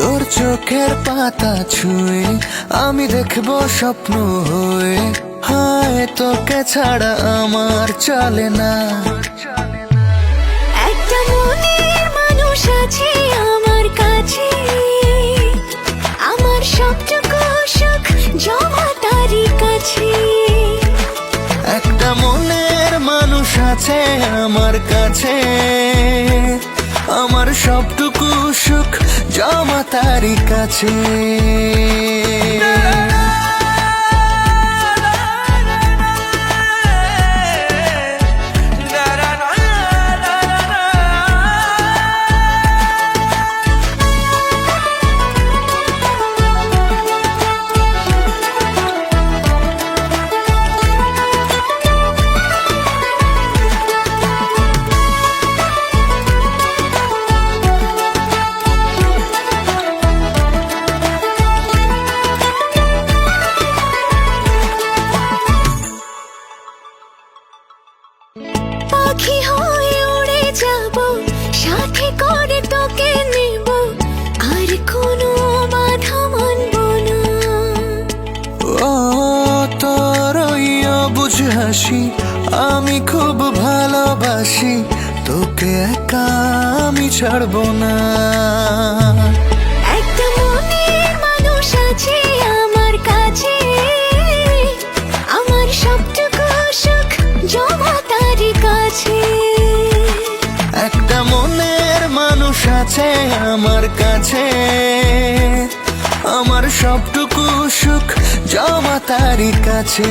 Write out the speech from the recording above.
তোর চোখের পাতা ছুঁয়ে আমি দেখব স্বপ্ন হয়ে। হায় তোকে ছাড়া আমার চলে না। একটা মনের মানুষ আছে আমার কাছে। আমার সবটুকু সুখ জমা তারই কাছে। একটা মনের মানুষ আছে আমার কাছে। তারই কাছে। অবুঝ হাসি আমি খুব ভালোবাসি তোকে একা আমি ছাড়বো না। একটা মনের মানুষ আছে আমার কাছে আমার সবটুকু জমা তারই কাছে।